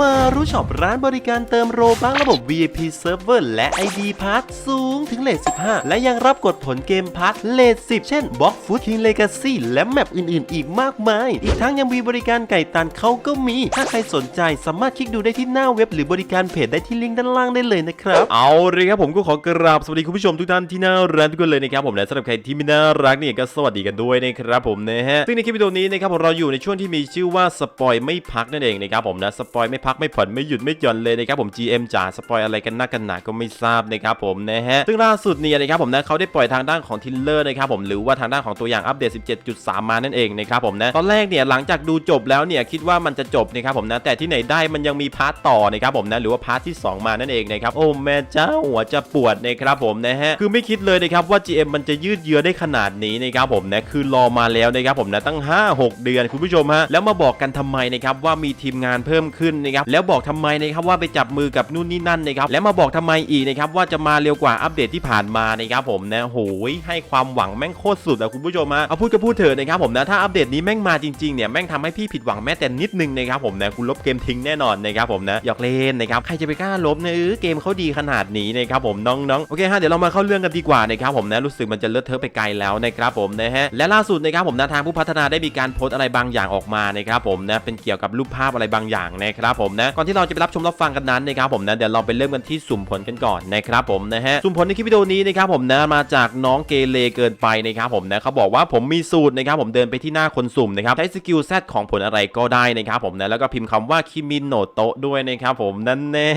มารู้ช็อปร้านบริการเติมโรบังระบบ VIP Server และ ID Pass สูงถึงเลท15 และยังรับกดผลเกมพาร์ทเลท10 เช่น Box Food King Legacy และแมปอื่นๆ อีกมากมาย อีกทั้งยังมีบริการไก่ตันเขาก็มี ถ้าใครสนใจสามารถคลิกดูได้ที่หน้าเว็บหรือบริการเพจได้ที่ลิงก์ด้านล่างได้เลยนะครับ เอาเลยครับผมก็ขอกราบสวัสดีคุณผู้ชมทุกท่านที่น่ารักทุกคนเลยนะครับผมและสำหรับใครที่ไม่น่ารักเนี่ยก็สวัสดีกันด้วยนะครับผมนะฮะซึ่งในคลิปวิดีโอนี้นะครับผมเราอยู่ในช่วงที่มีชื่อว่าสปอยไม่พักนั่นเองนะครับผมนะสปอยไม่พักไม่ผ่อนไม่หยุดไม่หย่อนเลยนะครับผม GM จ๋าสปอยอะไรกันหนักกันหนาก็ไม่ทราบนะครับผมนะฮะซึ่งล่าสุดเนี่ยนะครับผมนะเขาได้ปล่อยทางด้านของทิลเลอร์นะครับผมหรือว่าทางด้านของตัวอย่างอัปเดต 17.3 มานั่นเองนะครับผมนะตอนแรกเนี่ยหลังจากดูจบแล้วเนี่ยคิดว่ามันจะจบนะครับผมนะแต่ที่ไหนได้มันยังมีพาร์ทต่อนะครับผมนะหรือว่าพาร์ทที่ 2 มานั่นเองนะครับโอ้แม่เจ้าหัวจะปวดนะครับผมนะฮะคือไม่คิดเลยนะครับว่า GM มันจะยืดเยื้อได้ขนาดนี้นะครับผมนะคือรอมาแล้วนะครับผมนะตั้ง 5-6 เดือนคุณผู้ชมฮะแล้วมาบอกกันทำไมนะครับว่ามีทีมงานเพิ่มขึ้นนะครับแล้วบอกทำไมนะครับว่าไปจับมือกับนู่นนี่นั่นนะครับแล้วมาบอกทำไมอีกนะครับว่าจะมาเร็วกว่าอัปเดตที่ผ่านมานะครับผมนะโหยให้ความหวังแม่งโคตรสุดอะคุณผู้ชมฮะเอาพูดก็พูดเถอะนะครับผมนะถ้าอัปเดตนี้แม่งมาจริงๆเนี่ยแม่งทำให้พี่ผิดหวังแม้แต่นิดนึงนะครับผมนะคุณลบเกมทิ้งแน่นอนนะครับผมนะหยอกเล่นนะครับใครจะไปกล้าลบเนี่ยเออเกมเขาดีขนาดนี้นะครับผมน้องๆโอเคฮะเดี๋ยวเรามาเข้าเรื่องกันดีกว่านะครับผมนะรู้สึกมันจะเลอะเทอะไปไกลแล้วนะครับผมนะฮะและล่าสุดนะครับผมนะทางผู้พัฒนาได้มีการโพสต์อะไรบางอย่างออกมานะครับผมนะเป็นเกี่ยวกับรูปภาพอะไรบางอย่างนะครับผมนะก่อนที่เราจะไปรับชมรับฟังกันนั้นนะครับผมนะเดี๋ยวเราไปเริ่มกันที่สุ่มผลกันก่อนนะครับผมนะฮะสุ่มผลในคลิปวิดีโอนี้นะครับผมนะมาจากน้องเกเรเกินไปนะครับผมนะเขาบอกว่าผมมีสูตรนะครับผมเดินไปที่หน้าคนสุ่มนะครับใช้สกิลแซดของผลอะไรก็ได้นะครับผมนะแล้วก็พิมพ์คำว่าคิมินโนโตะด้วยนะครับผมนั่นแน่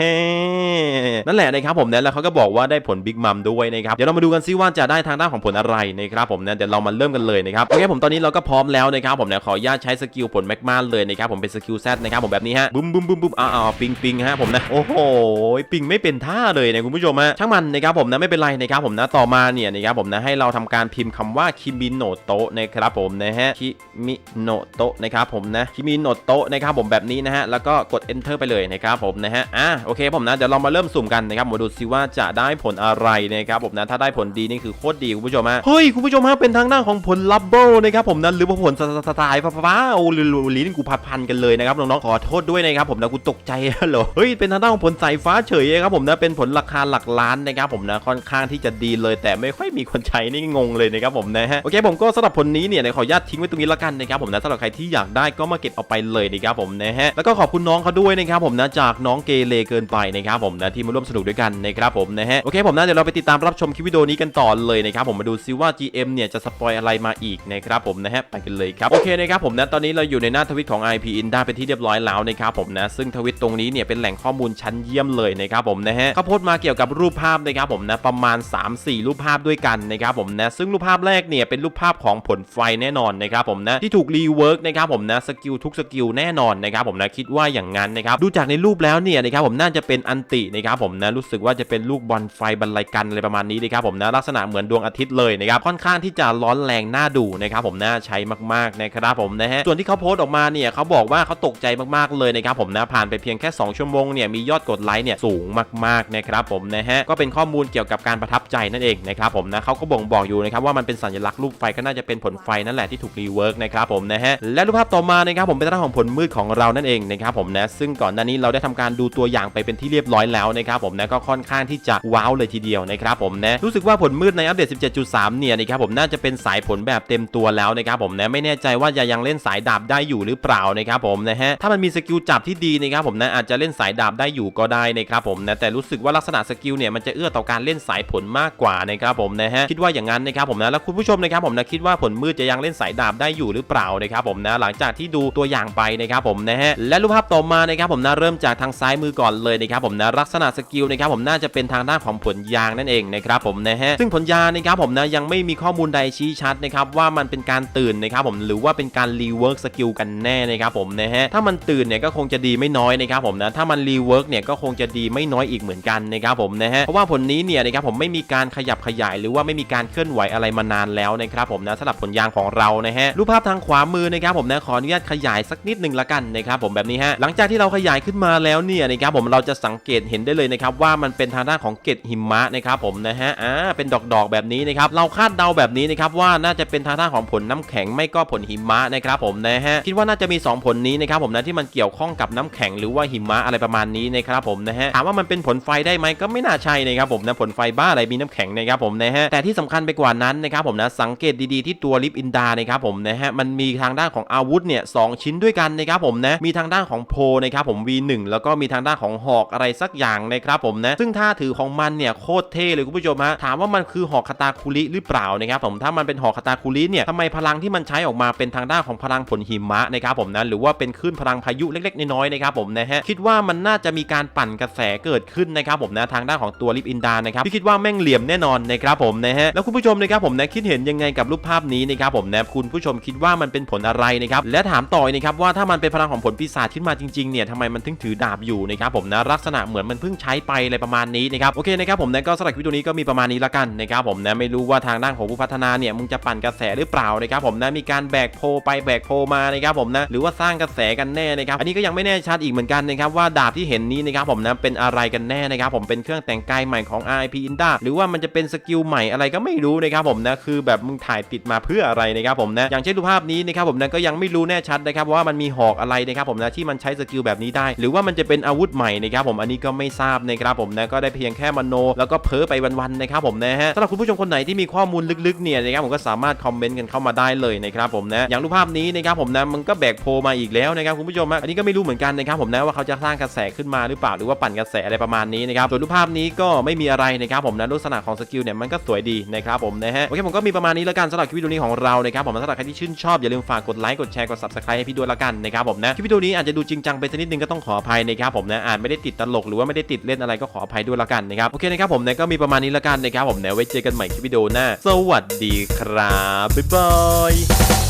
นั่นแหละนะครับผมนะแล้วเขาก็บอกว่าได้ผลบิ๊กมัมด้วยนะครับเดี๋ยวเรามาดูกันซิว่าจะได้ทางด้านของผลอะไรนะครับผมนะเดี๋ยวเรามาเริ่มกันเลยนะครับโอเคผมตอนนี้เราก็พร้อมแล้วนะครับผมนะขออนุญาตใช้สกิลผลแมกมาเลยนะครับผมเป็นสกิลแซดนะครับผมแบบนี้ฮะบุ้มบุ้มบุ้มบุ้มอ้าวปิงปิงฮะผมนะโอ้โหปิงไม่เป็นท่าเลยนะคุณผู้ชมฮะช่างมันนะครับผมนะไม่เป็นไรนะครับผมนะต่อมาเนี่ยนะครับผมนะให้เราทำการพิมพ์คำว่าคิมิโนโตะนะครับผมนะฮะคิมิโนโตะนะครับผมนะคิมิโนโตะนะครับผมแบบนี้นะฮะแล้วก็กด enter ไปเลยนะครับผมนะฮะอะโอเคผมนะเดี๋ยวเรามาเริ่มสุ่มกันนะครับมาดูซิว่าจะได้ผลอะไรนะครับผมนะถ้าได้ผลดีนี่คือโคตรดีคุณผู้ชมฮะเฮ้ยคุณผู้ชมฮะเป็นทางด้านของผลลัพเบิลนะครับผมนะหรือผลสไตล์ฟ้าๆโอ้ลิ้นกูพัดพันกันเลยนะครับน้องๆขอโทษด้วยนะครับผมนะกูตกใจเหรอเฮ้ยเป็นทางด้านของผลสายฟ้าเฉยครับผมนะเป็นผลราคาหลักล้านนะครับผมนะค่อนข้างที่จะดีเลย แต่ไม่ค่อยมีคนใช้นี่งงเลยนะครับผมนะฮะโอเคผมก็สำหรับผลนี้เนี่ยขออนุญาตทิ้งไว้ตรงนี้ละกันนะครับผมนะสำหรับใครที่อยากได้ก็มาเก็บเอาไปเลยนะครับผมนะฮะแล้วก็ขอบคุณน้องเขาด้วยนะครับผมนะจากน้องเกเรเกินไปนะครับผมนะที่มาร่วมสนุกด้วยกันนะครับผมนะฮะโอเคผมนะเดี๋ยวเราไปติดตามรับชมคลิปวิดีโอนี้กันต่อเลยนะครับผมมาดูซิว่า GM เนี่ยจะสปอยอะไรมาอีกนะครับผมนะฮะไปกันเลยครับโอเคนะครับผมนะตอนนี้เราอยู่ในหน้าทวิตของ IP i n ได้เป็นที่เรียบร้อยแล้วนะครับผมนะซึ่งทวิตตรงนี้เนี่ยเป็นแหล่งข้อมูลชั้นเยี่ยมเลยนะครับผมนะฮะเขาโพสต์มาเกี่ยวกับรูปภาพนะครับผมนะประมาณ 3-4 รูปภาพด้วยกันนะครับผมนะซึ่งรูปภาพแรกเนี่ยเป็นรูปภาพของผลไฟแน่นอนนะครับผมนะที่ถูกรีเวิร์กนะครับผมนะสกิลทุกสกิลแน่นอนนะครับผมนะคิดว่าอย่างนั้นนะครับดูจากในรูปแล้วเนี่ยนะครับผมน่าจะเป็นอันตินะครับผมนะรู้สึกว่าจะเป็นลูกบอลไฟบรรลัยกันอะไรประมาณนี้นะครับผมนะลักษณะเหมือนดวงอาทิตย์เลยนะครับค่อนข้างที่จะร้อนแรงน่าดูนะครับผมน่าใช้มากๆนะครับผมนะฮะส่วนที่เขาโพสต์ออกมาเนี่ยเขาบอกว่าเขาตกใจมากๆเลยนะครับผมนะผ่านไปเพียงแค่ 2 ชั่วโมงเนี่ยมียอดกดไลค์เนี่ยสูงมากๆนะครับผมนะฮะก็เป็นข้อมูลเกี่ยวกับการประทับใจนั่นเองนะครับผมนะเขาก็บ่งบอกอยู่นะครับว่ามันเป็นสัญลักษณ์รูปไฟก็น่าจะเป็นผลไฟนั่นแหละที่ถูกรีเวิร์กนะครับผมนะฮะและรูปภาพต่อมานะครับผมเป็นเรื่องของผลมืดของเรานั่นเองนะครับผมนะซึ่งก่อนหน้านี้เราได้ทำการดูตัวอย่างไปเป็นที่เรียบร้อยแล้วนะครับผมนะก็ค่อนข้างที่จะว้าวเลยทีเดียวนะครับผมนะรู้สึกว่าผลมืดในอัปเดต 17.3 เนี่ยนะครับผมน่าจะเป็นสายผลแบบเต็มตัวแล้วนะครับผมนะไม่แน่ใจว่าจะยังเล่นสายดาบได้อยู่หรือเปล่านะครับผมนะฮะถ้ามันมีสกิลจับที่ดีนะครับผมนะอาจจะเล่นสายดาบได้อยู่ก็ได้นะครับผมนะแต่รู้สึกว่าลักษณะสกิลเนี่ยมันจะเอื้อต่อการเล่นสายผลมากกว่านะครับผมนะฮะคิดว่าอย่างนั้นนะครับผมนะแล้วคุณผู้ชมนะครับผมนะคิดว่าผลมืดจะยังเล่นสายดาบได้อยู่หรือเปล่านะครับผมนะหลังจากที่ดูตัวอย่างไปนะครับผมนะฮะและรูปภาพต่อมานะครับผมนะเริ่มจากทางซ้ายมือก่อนเลยนะครับผมนะลักษณะสกิลนะครับผมน่าจะเป็นทางด้านของผลยางนั่นเองนะครับผมนะฮะซึ่งผลยางนะครับผมนะยังไม่มีข้อมูลใดชี้ชัดนะครับว่ามันเป็นการตื่นนะครับผมหรือว่าเป็นการรีเวิร์กสกิลกันแน่นะครับผมนะฮะถ้ามันตื่นเนี่ยก็คงจะดีไม่น้อยนะครับผมนะถ้ามันรีเวิร์กเนี่ยก็คงจะดีไม่น้อยอีกเหมือนกันนะครับผมนะฮะเพราะว่าผลนี้เนี่ยนะครับผมไม่มีการขยับขยาย หรือว่าไม่มีการเคลื่อนไหวอะไรมานานแล้วนะครับผมนะสำหรับผลยางของเรานะฮะรูปภาพทางขวามือนะครับผมนะขออนุญาตขยายสักนิดหนึ่งละกันนะครับผมแบบนี้ฮะหลังจากที่เราขยายขึ้นมาแล้วเนี่ยนะครับผมเราจะสังเกตเห็นได้เลยนะครับว่ามันเป็นทางด้านของเกล็ดหิมะนะครับผมนะฮะอ่าเป็นดอกๆแบบนี้นะครับเราคาดเดาแบบนี้นะครับว่าน่าจะเป็นทางด้านของผลน้ำแข็งไม่ก็ผลหิมะนะครับผมนะฮะคิดว่าน่าจะมี 2 ผลนี้นะครับผมนะที่มันเกี่ยวข้องกับน้ำำแข็งหรือว่าหิมะอะไรประมาณนี้นะครับผมนะฮะถามว่ามันเป็นผลไฟได้ไหมก็ไม่น่าใช่นะครับผมนะผลไฟบ้าอะไรมีน้ำแข็งนะครับผมนะฮะแต่ที่สำคัญไปกว่านั้นนะครับผมนะสังเกตดีๆที่ตัวลิปอินดานะครับผมนะฮะมันมีทางด้านของอาวุธเนี่ยสองชิ้นด้วยกันนะครับผมนะมีทางด้านของโพนะครับผม V1 แล้วก็มีทางด้านของหอกอะไรสักอย่างนะครับผมนะซึ่งท่าถือของมันเนี่ยโคตรเท่เลยคุณผู้ชมฮะถามว่ามันคือหอกคาตาคุริหรือเปล่านะครับผมถ้ามันเป็นหอกคาตาคุริเนี่ยทำไมพลังที่มันใช้ออกมาเป็นทางด้านของพลังผลหิมะนะครับผมนะหรือว่าเป็นคลื่นพลังพายุเล็กๆน้อยๆนะครับผมนะฮะคิดว่ามันน่าจะมีการปั่นกระแสเกิดขึ้นนะครับผมนะทางด้านของตัวลิปอินดานะครับที่คิดว่าแม่งเหลี่ยมแน่นอนนะครับผมนะฮะแล้วคุณผู้ชมนะครับผมนะคิดเห็นยังไงกับรูปภาพนี้นะครับผมนะคุณผู้ชมคิดว่ามันเป็นผลอะไรนะครับและถามต่อนะครับว่าถ้ามันเป็นพลังของผลปีศาจขึ้นมาจริงๆเนี่ยทำไมมันถึงถือดาบอยู่นะครับผมนะลักษณะเหมือนมันเพิ่งใช้ไปอะไรประมาณนี้นะครับโอเคนะครับผมนะก็สำหรับคลิปตัวนี้ก็มีประมาณนี้ละกันนะครับผมนะไม่รู้ว่าทางด้านของผู้พัฒนาเนี่ยมึงจะปั่นกระแสหรือเปล่านะครับผมนะมีการแบกโพไปแบกโพมานะครับผมนะหรือว่าสร้างกระแสกันแน่นะครับอันนี้ก็ยังไม่แน่ชัดอีกเหมือนกันนะครับว่าดาบที่เห็นนี้นะครับผมนะเป็นอะไรกันแน่นะครับผมเป็นเครื่องแต่งกายใหม่ของ RIP Inda หรือว่ามันจะเป็นสกิลใหม่อะไรก็ไม่รู้นะครับผมนะคือแบบมึงถ่ายติดมาเพื่ออะไรนะครับผมนะอย่างเช่นรูปภาพนี้นะครับผมนะก็ยังไม่รู้แน่ชัดนะครับว่ามันมีหอกอะไรนะครับผมนะที่มันใช้สกิลแบบนี้ได้ หรือว่ามันจะเป็นอาวุธใหม่นะครับผมอันนี้ก็ไม่ทราบนะครับผมนะก็ได้เพียงแค่มโน แล้วก็เพ้อไปวันๆนะครับผมนะฮะสำหรับคุณผู้ชมคนไหนที่มีข้อมูลลึกๆเนี่ยนะครับผมก็สามารถคอมเมนต์กันเข้ามาได้เลยนะครับผมนะอย่างรูปภาพนี้นะครับผมนะมันก็แบกโพมาอีกแล้วนะครับคุณผู้ชมอันนี้ก็ไม่รู้เหมือนกันนะครับผมนะว่าเขาจะสร้างกระแสขึ้นมาหรือเปล่าหรือว่าปั่นกระแสอะไรประมาณนี้นะครับส่วนรูปภาพนี้ก็ไม่มีอะไรนะครับผมนะลักษณะของสกิลเนี่ยมันก็สวยดีนะครับผมนะฮะโอเคผมก็มีประมาณนี้แล้วกันสำหรับคลิปวิดีโอนี้ของเรานะครับผมสำหรับใครที่ชื่นชอบอย่าลืมฝากกดไลค์กดแชร์กด subscribe ให้พี่ด้วยละกันนะครับผมนะคลิปวิดีโอนี้อาจจะดูจริงจังไปสักนิดนึงก็ต้องขออภัยนะครับผมนะอาจไม่ได้ติดตลกหรือว่าไม่ได้ติดเล่นอะไรก็ขออภัยด้วยละกันนะครับ โอเคนะครับผมนะก็มีประมาณนี้ละกันนะครับผมนะไว้เจอกันใหม่คลิปวิดีโอหน้า สวัสดีครับ บ๊ายบาย